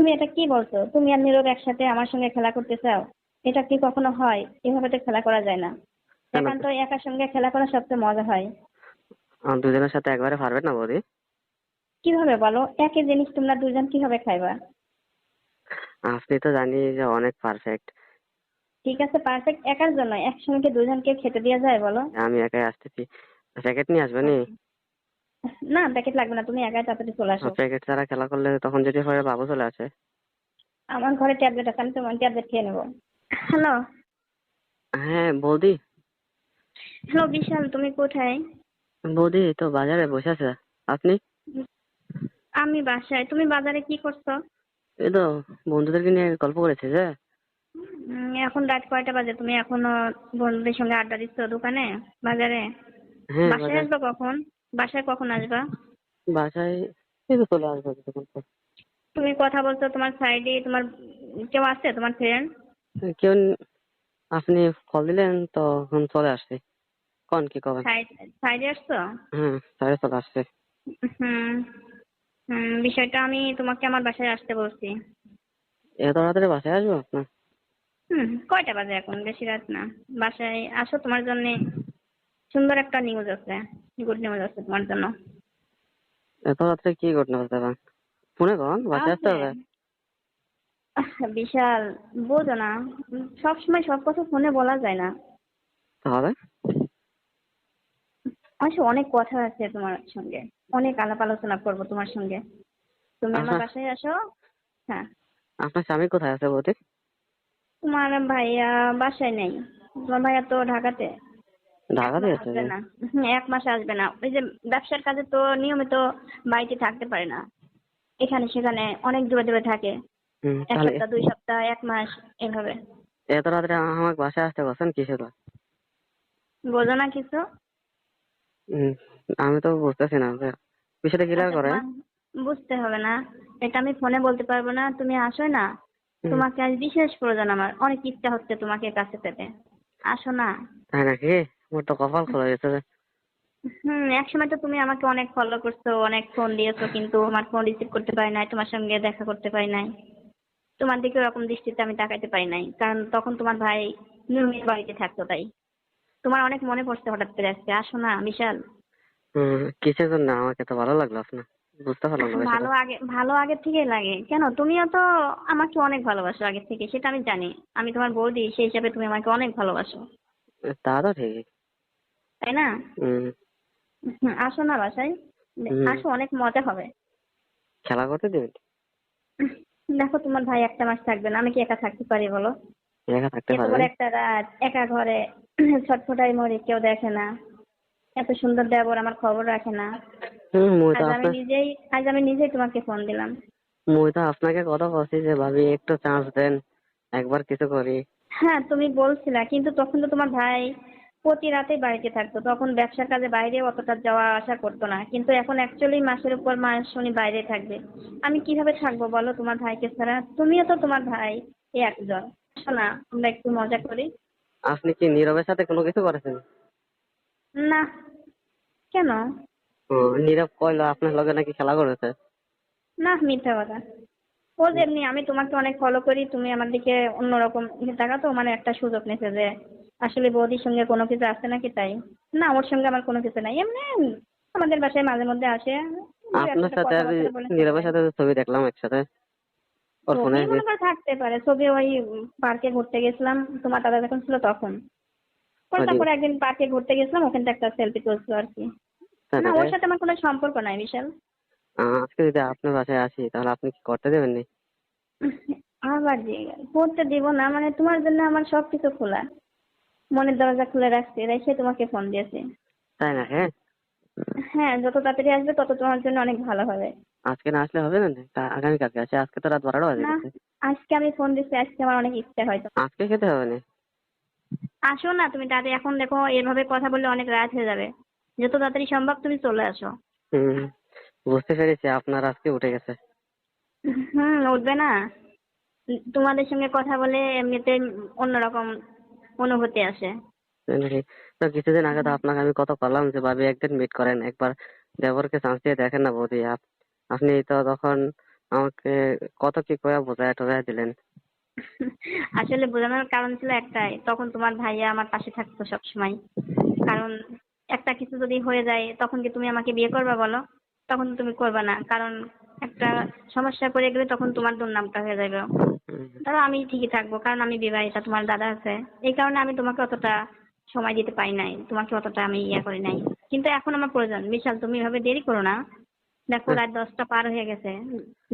তুমি এটা কি বলছো? তুমি আর নীরব একসাথে আমার সঙ্গে খেলা করতে চাও? এটা কি কখনো হয়? এভাবে তো খেলা করা যায় না। কেন? একান্ত একার সঙ্গে খেলা করা সবচেয়ে মজা হয়। দুজনের সাথে একবারে পারবেন না বৌদি? কীভাবে বলো? একই জিনিস তোমরা দুজন কীভাবে খাইবা? আপনি তো জানি যে অনেক পারফেক্ট ঠিক আছে পারফেক্ট একার জন্য একসঙ্গে দুজনকে খেতে দেওয়া যায় বলো। আমি একাই আসতেছি। প্যাকেট নিয়ে আসবে না? প্যাকেট লাগবে না তুমি একাই তাড়াতাড়ি চলে আসো। প্যাকেট ছাড়া খেলা করলে তখন যদি হয় বাবু চলে আসে। আমার ঘরে ট্যাবলেট আছে আমি তোমার ট্যাবলেট খেয়ে নেব। হ্যালো হ্যাঁ বৌদি। হ্যালো বিশাল তুমি কোথায়? বৌদি তো বাজারে বসে আছে। আপনি? আমি বাসায়। তুমি বাজারে কি করছ? এই তো বন্ধুদেরকে নিয়ে গল্প করেছে যে। এখন রাত কয়টা বাজে? তুমি এখনও বন্ধুদের সঙ্গে আড্ডা দিচ্ছ দোকানে? বাজারে? হ্যাঁ বাসায় আসবে কখন? বাসায় কখন আসবা? বাসায় এই তো চলে আসবে কিছুক্ষণ পর। তুমি কথা বলছো তোমার সাইডে তোমার কেউ আছে তোমার ফ্রেন্ড কেউ আপনি কল দিলেন তখন চলে আসছে। কোন কি কবেন সাইড সাইডে আসছো? হ্যাঁ সাড়ে চলে আসছে। হুম হুম বিষয়টা আমি তোমাকে আমার বাসায় আসতে বলছি। এত তাড়াতাড়ি বাসায় আসব আপনার? হুম কয়টা বাজে এখন? বেশি রাত না। বাসায় আসো তোমার জন্য। সুন্দর একটা নিউজ আছে গুড নিউজ আছে তোমার জন্য। এত রাত্রে কি ঘটনা হতে পারে ফোনে কন বাসায় আসতে হবে বিশাল বোঝো না সব সময় সব কথা ফোনে বলা যায় না। তাহলে? আসলে অনেক কথা আছে তোমার সঙ্গে অনেক আলাপ আলোচনা করব তোমার সঙ্গে। তুমি আমার বাসায় আসো হ্যাঁ। আপনার স্বামী কোথায় আছে বৌদি? তোমার ভাইয়া বাসায় নেই তোমার ভাইয়া তো ঢাকাতে। ঢাকাতে এক মাস আসবে না। এক মাস আসবে না। ওই যে ব্যবসার কাজে তো নিয়মিত বাড়িতে থাকতে পারে না। এখানে সেখানে অনেক দূরে দূরে থাকে। এক সপ্তাহ দুই সপ্তাহ এক মাস এভাবে। এত রাত্রে আমাকে বাসায় আসতে বলছেন? কিসের বার? বোঝো না কিছু। আমি তো বুঝতেছি না। বিষয়টা ক্লিয়ার আচ্ছা, করে। বুঝতে হবে না। এটা আমি ফোনে বলতে পারব না। তুমি আসো না। তোমাকে আজ বিশেষ প্রয়োজন আমার। অনেক ইচ্ছা হচ্ছে তোমাকে কাছে পেতে। আসো না। তাই নাকি? আমার তো কপাল খোলা গেছে। হুম একসময় তো তুমি আমাকে অনেক ফলো করছ অনেক ফোন দিয়েছ কিন্তু আমার ফোন রিসিভ করতে পারি নাই তোমার সঙ্গে দেখা করতে পারি নাই। তোমার দিকে ওরকম দৃষ্টিতে আমি তাকাইতে পারি নাই কারণ তখন তোমার ভাই নিয়মিত বাড়িতে থাকতো তাই। তোমার অনেক মনে পড়ছে হঠাৎ করে আজকে আসো না বিশাল। হুম, কিসের জন্য? আমাকে তো ভালো লাগল আপনার বুঝতে পারলাম না ভালো আগে ভালো আগে থেকেই লাগে। কেন? তুমিও তো আমাকে অনেক ভালোবাসো আগে থেকে সেটা আমি জানি। আমি তোমার বৌদি সেই হিসাবে তুমি আমাকে অনেক ভালোবাসো। তা তো ঠিকই। তাই না? আসো না বাসায়। আসো অনেক মজা হবে। খেলা করতে দেবেন দেখো তোমার ভাই একটা মাস থাকবে না আমি কি একা থাকতে পারি বলো? একা থাকতে একটা রাত একা ঘরে ছটফটাই মরি কেউ দেখে না। এত সুন্দর দেবর আমার খবর রাখে না। আজ আমি নিজেই আজ আমি নিজেই তোমাকে ফোন দিলাম। মুই তো আপনাকে কথা বলছি যে ভাবি একটু চান্স দেন একবার কিছু করি। হ্যাঁ তুমি বলছিলা কিন্তু তখন তো তোমার ভাই প্রতি রাতে বাড়িতে থাকতো। তখন ব্যবসার কাজে বাইরে অতটা যাওয়া আসা করতো না। কিন্তু এখন অ্যাকচুয়ালি মাসের উপর মাস শনি বাইরে থাকবে। আমি কীভাবে থাকব বলো? তোমার ভাইকে ছাড়া। তুমিও তো তোমার ভাই একজন। শোনা আমরা একটু মজা করি। আপনি কি নীরবের সাথে কোনো কিছু করেছেন? না। কেন? নীরব কইলো আপনার লগে নাকি খেলা করেছে? না মিথ্যা কথা। ও যেমনি আমি তোমাকে অনেক ফলো করি তুমি আমার দিকে অন্যরকম তাকাতো মানে একটা সুযোগ নিছে যে আসলে বৌদির সঙ্গে কোনো কিছু আছে নাকি তাই? না ওর সঙ্গে আমার কোনো কিছু নাই। এমনি আমাদের বাসায় মাঝে মধ্যে আসে। আপনার সাথে আর নীরবের সাথে তো ছবি দেখলাম একসাথে। ওর ফোনে থাকতে পারে। ছবি ওই পার্কে ঘুরতে গেছিলাম। তোমার দাদা যখন ছিল তখন। তারপরে একদিন পার্কে ঘুরতে গেছিলাম ওখান থেকে একটা সেলফি তুলছিল আর কি। না ওর সাথে আমার কোনো সম্পর্ক নাই বিশাল। আজকে যদি আপনার বাসায় আসি তাহলে আপনি কি করতে দেবেন নি? আবার পড়তে দিব না। মানে তোমার জন্য আমার সব কিছু খোলা। মনের দরজা খুলে রাখছি রেখে তোমাকে ফোন দিয়েছি। তাই না হ্যাঁ হ্যাঁ যত তাড়াতাড়ি আসবে তত তোমার জন্য অনেক ভালো হবে। আজকে না আসলে হবে না তা- আগামীকালকে আসে আজকে তো রাত বারোটা বাজে না আজকে আমি ফোন দিচ্ছি আজকে আমার অনেক ইচ্ছে হয়তো আজকে খেতে হবে না? আসো না তুমি তাড়াতাড়ি এখন দেখো এভাবে কথা বললে অনেক রাত হয়ে যাবে। যত তাড়াতাড়ি সম্ভব তুমি চলে আসো। হুম বুঝতে পেরেছি আপনার আজকে উঠে গেছে। হুম উঠবে না। তোমাদের সঙ্গে কথা বলে এমনিতে অন্যরকম অনুভূতি আসে? তো কিছুদিন আগে তো আপনাকে আমি কত করলাম যে ভাবি একদিন মিট করেন একবার দেবরকে চান্স দিয়ে দেখেন না বৌদি। আপনি তো তখন আমাকে কত কি করে বোঝায় টোঝায় দিলেন। আসলে বোঝানোর কারণ ছিল একটাই তখন তোমার ভাইয়া আমার পাশে থাকতো সবসময়। কারণ একটা কিছু যদি হয়ে যায় তখন কি তুমি আমাকে বিয়ে করবে বলো? তখন তুমি করবে না। কারণ একটা সমস্যা পড়ে গেলে তখন তোমার দুর্নামটা হয়ে যাবে। ধরো আমি ঠিকই থাকব কারণ আমি বিবাহিতা তোমার দাদা আছে। এই কারণে আমি তোমাকে অতটা সময় দিতে পারি নাই তোমাকে অতটা আমি ইয়ে করি নাই। কিন্তু এখন আমার প্রয়োজন। বিশাল তুমি এভাবে দেরি করো না। দেখো রাত দশটা পার হয়ে গেছে।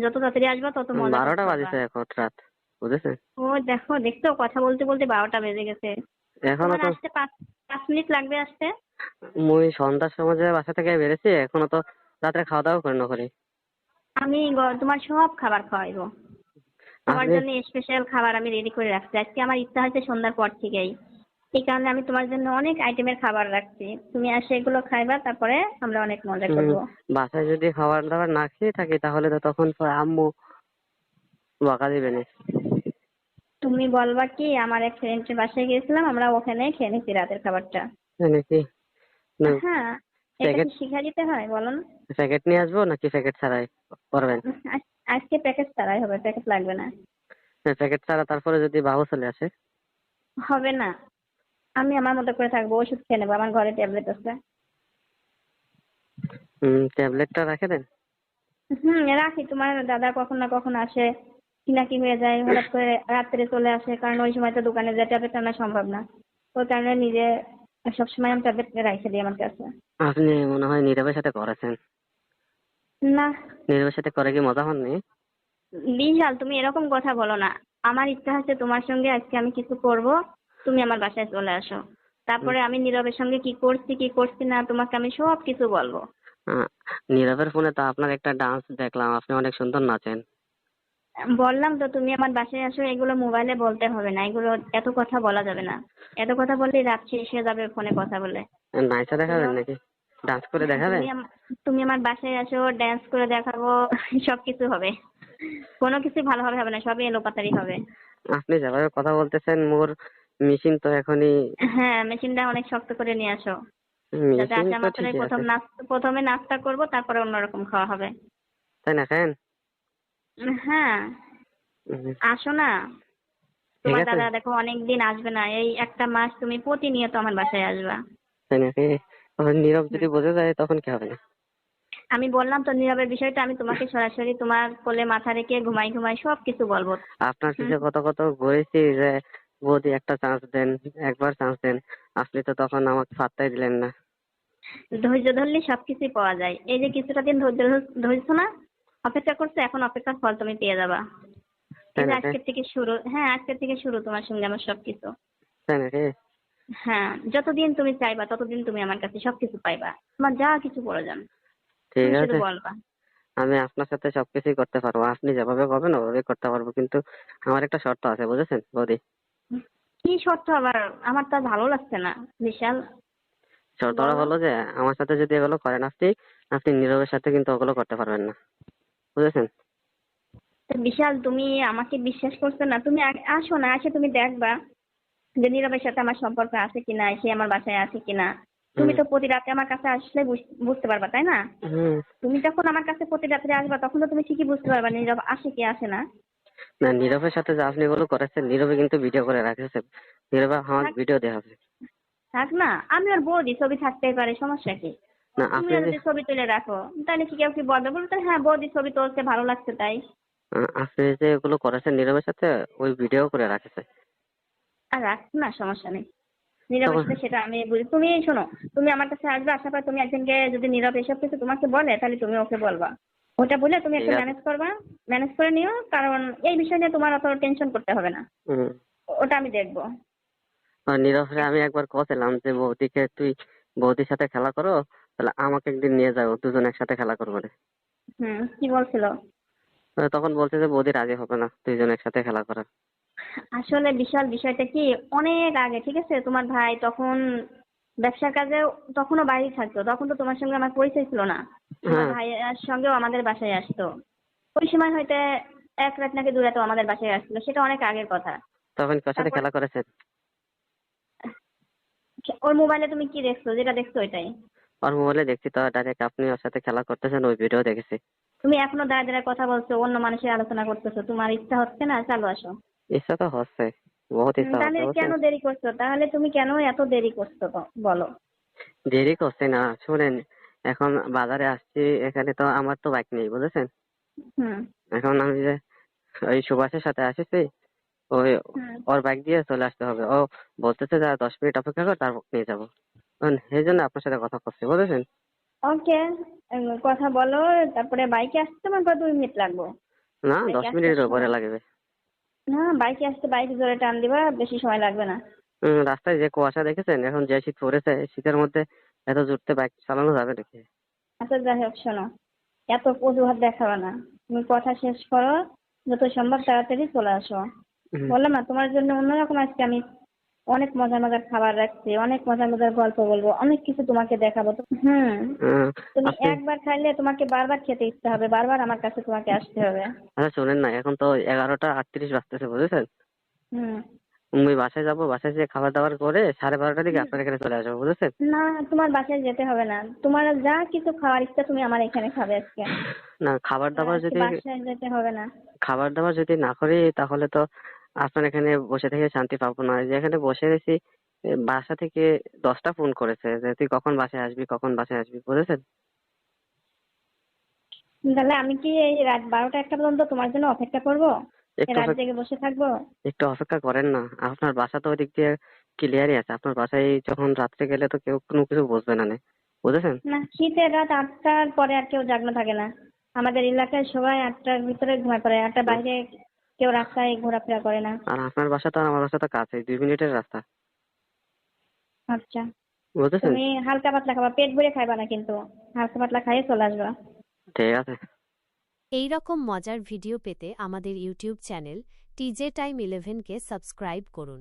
যত তাড়াতাড়ি আসব তত মজা বারোটা বাজেছে এখন রাত বুঝেছেন ও দেখো দেখছ কথা বলতে বলতে বারোটা বেজে গেছে। এখনও তো আসতে পাঁচ পাঁচ মিনিট লাগবে আসতে? মুই সন্ধ্যার সময় যে বাসা থেকে বেরেছি এখনও তো রাত্রে খাওয়া দাওয়া করে না করি। আমি তোমার সব খাবার খাওয়াইবো। তোমার জন্য স্পেশাল খাবার আমি রেডি করে রাখছি। আজকে আমার ইচ্ছা হয়েছে সন্ধ্যার পর থেকেই। এই কারণে আমি তোমার জন্য অনেক আইটেমের খাবার রাখছি। তুমি আসে এগুলো খাইবা তারপরে আমরা অনেক মজা করব। বাসায় যদি খাবার দাবার না খেয়ে থাকি তাহলে তো তখন পরে আম্মু বকা দিবে না। তুমি বলবা কি আমার এক ফ্রেন্ডের বাসায় গিয়েছিলাম আমরা ওখানে খেয়ে নিচ্ছি রাতের খাবারটা। নাকি হ্যাঁ এটা প্যাকেট- কি শিখা দিতে হয় বলো না। প্যাকেট নিয়ে আসব নাকি প্যাকেট ছাড়াই? করবেন। আজকে প্যাকেট ছাড়াই হবে প্যাকেট লাগবে না। প্যাকেট ছাড়া তারপরে যদি বাবু চলে আসে? হবে না। আমি আমার মতো করে থাকব ওষুধ খেয়ে নেব আমার ঘরে ট্যাবলেট আছে। হুম ট্যাবলেটটা রেখে দেন। হুম রাখি। তোমার দাদা কখন না কখন আসে কি না কি হয়ে যায় হঠাৎ করে রাত্রে চলে আসে কারণ ওই সময় তো দোকানে যে ট্যাবলেট আনা সম্ভব না। ওই কারণে নিজে সবসময় আমি ট্যাবলেট রাখে দিই আমার কাছে। আপনি মনে হয় নীরবের সাথে করেছেন। না। নীরবের সাথে করে কি মজা হননি? বিশাল তুমি এরকম কথা বলো না। আমার ইচ্ছা হচ্ছে তোমার সঙ্গে আজকে আমি কিছু করব। তুমি আমার বাসায় চলে আসো। তারপরে আমি নীরবের সঙ্গে কি করছি কি করছি না তোমাকে আমি সব কিছু বলব। নীরবের ফোনে তো আপনার একটা ডান্স দেখলাম আপনি অনেক সুন্দর নাচেন। বললাম তো তুমি আমার বাসায় আসো এগুলো মোবাইলে বলতে হবে না এগুলো এত কথা বলা যাবে না। এত কথা বললে রাত শেষ হয়ে যাবে ফোনে কথা বলে। নাইসা দেখাবেন নাকি? ডান্স করে তুমি আম- তুমি আমার বাসায় আসো ড্যান্স করে দেখাবো সব কিছু হবে। কোনো কিছু ভালোভাবে হবে না সবই এলোপাতারি হবে। আপনি যেভাবে কথা বলতেছেন মোর মেশিন তো এখনই হ্যাঁ মেশিনটা অনেক শক্ত করে নিয়ে আসো। যাতে মেশিন আসা তো মাত্রই ঠিকই প্রথম আছে। নাচ প্রথমে নাস্তা করব তারপরে অন্যরকম খাওয়া হবে। তাই না খান? উম, হ্যাঁ আসো না। তোমার আছে। দাদা দেখো অনেকদিন আসবে না এই একটা মাস তুমি প্রতিনিয়ত আমার বাসায় আসবা। তাই নাকি তখন নীরব যদি বোঝা যায় তখন কি হবে? আমি বললাম তো নীরবের বিষয়টা আমি তোমাকে সরাসরি তোমার কোলে মাথা রেখে ঘুমাই ঘুমাই সব কিছু বলব। আপনার পিছে কত কত ঘুরেছি যে বৌদি একটা চান্স দেন একবার চান্স দেন। আপনি তো তখন আমাকে পাত্তাই দিলেন না। ধৈর্য ধরলে সবকিছুই পাওয়া যায়। এই যে কিছুটা দিন ধৈর্য ধর- ধরছো না অপেক্ষা করছ এখন অপেক্ষার ফল তুমি পেয়ে যাবা। আজকের থেকে শুরু হ্যাঁ আজকের থেকে শুরু তোমার সঙ্গে আমার সবকিছু। তাই নাকি? হ্যাঁ যতদিন তুমি চাইবা ততদিন তুমি আমার কাছে সবকিছু পাইবা। তোমার যা কিছু প্রয়োজন ঠিক আছে। বলবা। আমি আপনার সাথে সবকিছুই করতে পারব। আপনি যেভাবে বলবেন ওভাবেই করতে পারব। কিন্তু আমার একটা শর্ত আছে বুঝেছেন বৌদি? কি শর্ত আবার? আমার তো ভালো লাগছে না বিশাল। শর্তটা। হলো যে আমার সাথে যদি এগুলো করেন আপনি আপনি নীরবের সাথে কিন্তু ওগুলো করতে পারবেন না। বুঝেছেন? বিশাল তুমি আমাকে বিশ্বাস করছ না? তুমি আসো না আসে তুমি দেখবা। যে নীরবের সাথে আমার সম্পর্ক আছে কিনা সে আমার বাসায় আছে কিনা তুমি তো প্রতি রাতে আমার কাছে আসলে বুঝতে পারবা তাই না? তুমি যখন আমার কাছে প্রতি রাত্রে আসবা তখন তো তুমি ঠিকই বুঝতে পারবা নীরব আসে কি আসে না। না নীরবের সাথে যে আপনি করেছেন নীরবে কিন্তু ভিডিও করে রাখেছে। নীরবে আমার ভিডিও হবে থাক না আমি ওর বৌদি ছবি থাকতেই পারে সমস্যা কি? না আপনি যদি ছবি তুলে রাখো তাহলে কি কেউ কি বলবে? বলবে হ্যাঁ বৌদি ছবি তুলছে ভালো লাগছে তাই। আপনি যে এগুলো করেছেন নীরবের সাথে ওই ভিডিও করে রাখেছে। আর রাখ না সমস্যা নেই। তখন- সেটা আমি বুঝি। তুমি শোনো তুমি আমার কাছে আসবে আসার পর তুমি একজনকে যদি নীরব এসব কিছু তোমাকে বলে তাহলে তুমি ওকে বলবা। ওটা বলে তুমি একটু। ম্যানেজ করবা ম্যানেজ করে নিও কারণ এই বিষয় নিয়ে তোমার অত টেনশন করতে হবে না। ওটা আমি দেখব। আর নীরবরে আমি একবার কছিলাম যে বৌদিকে তুই বৌদির সাথে খেলা করো তাহলে আমাকে একদিন নিয়ে যাও দুজন একসাথে খেলা করব রে। হুম কি বলছিল? তখন বলছে যে বৌদি রাজি হবে না দুইজন একসাথে খেলা করা আসলে বিশাল বিষয়টা কি অনেক আগে ঠিক আছে? তোমার ভাই তখন ব্যবসার কাজে তখনও বাইরে থাকতো তখন তো তোমার সঙ্গে আমার পরিচয় ছিল না। তোমার হ্যাঁ। ভাইয়ের সঙ্গেও আমাদের বাসায় আসতো। ওই সময় হয়তো এক রাত নাকি দু রাতও আমাদের বাসায় আসছিল সেটা অনেক আগের কথা। তখন কার সাথে খেলা করেছেন ওর মোবাইলে তুমি কি দেখছ? যেটা দেখছ ওইটাই। ওর মোবাইলে দেখছি তো ডাইরেক্ট আপনি ওর সাথে খেলা করতেছেন ওই ভিডিও দেখেছি। তুমি এখনও দাঁড়িয়ে দাঁড়িয়ে কথা বলছো অন্য মানুষের আলোচনা করতেছো তোমার ইচ্ছা হচ্ছে না? চালু আসো। ইচ্ছা তো হচ্ছে বহুত ইচ্ছা তাহলে কেন দেরি করছ? তাহলে তুমি কেন এত দেরি করছ বলো। দেরি করছে না শুনেন এখন বাজারে আসছি এখানে তো আমার তো বাইক নেই বুঝেছেন? এখন আমি যে ওই সুভাষের সাথে আসেছি ওই ওর বাইক দিয়ে চলে আসতে হবে। ও বলতেছে যে দশ মিনিট অপেক্ষা কর তারপর নিয়ে যাব। সেই জন্য আপনার সাথে কথা করছি বুঝেছেন? ওকে কথা বলো তারপরে বাইকে আসতে তোমার কত দুই মিনিট লাগবে? না দশ মিনিটের উপরে লাগবে। না বাইকে আসতে বাইক জোরে টান দিবা বেশি সময় লাগবে না। হুম, রাস্তায় যে কুয়াশা দেখেছেন এখন যে শীত পড়েছে শীতের মধ্যে এত জোরতে বাইক চালানো যাবে নাকি? আচ্ছা যাই হোক শোনো। এত অজুহাত দেখাবে না। তুমি কথা শেষ করো যত সম্ভব তাড়াতাড়ি চলে আসো। বললাম না তোমার জন্য অন্যরকম আজকে আমি অনেক মজার মজার খাবার রাখছি অনেক মজার মজার গল্প বলব অনেক কিছু তোমাকে দেখাবো। হুম, তুমি একবার খাইলে তোমাকে বারবার খেতে ইচ্ছে হবে বারবার আমার কাছে তোমাকে আসতে হবে। আচ্ছা শোনেন না এখন তো এগারোটা আটত্রিশ বাজতেছে বুঝেছেন? হুম। আমি বাসায় যাব বাসায় যেয়ে খাবার দাবার করে সাড়ে বারোটার দিকে আপনার এখানে চলে আসব বুঝেছেন? না তোমার বাসায় যেতে হবে না। তোমার যা কিছু খাওয়ার ইচ্ছা তুমি আমার এখানে খাবে আজকে। না খাবার দাবার যদি বাসায় যেতে হবে না। খাবার দাবার যদি না করি তাহলে তো আপনার এখানে বসে থেকে শান্তি পাবো না। এই যে এখানে বসে রয়েছি বাসা থেকে দশটা ফোন করেছে যে তুই কখন বাসায় আসবি কখন বাসায় আসবি? বুঝেছেন? তাহলে আমি কি এই রাত বারোটা একটা পর্যন্ত তোমার জন্য অপেক্ষা করব? রাত জেগে বসে থাকব? একটু অপেক্ষা করেন না। আপনার বাসা তো ওদিক দিয়ে ক্লিয়ারই আছে। আপনার বাসায় যখন রাত্রে গেলে তো কেউ কোনো কিছু বুঝবে না বুঝেছেন? না শীতের রাত আটটার পরে আর কেউ জাগনো থাকে না। আমাদের এলাকায় সবাই আটটার ভিতরে ঘুমায় পড়ে আটটার বাইরে কেউ রাস্তায় ঘোরাফেরা করে না। আর আপনার বাসা তো আমার বাসা তো কাছে দুই মিনিটের রাস্তা। আচ্ছা। বুঝেছেন? তুমি হালকা পাতলা খাবা পেট ভরে খাইবা না কিন্তু হালকা পাতলা খাইয়ে চলে আসবা। ঠিক আছে। এই রকম মজার ভিডিও পেতে আমাদের ইউটিউব চ্যানেল টিজে টাইম ইলেভেনকে সাবস্ক্রাইব করুন।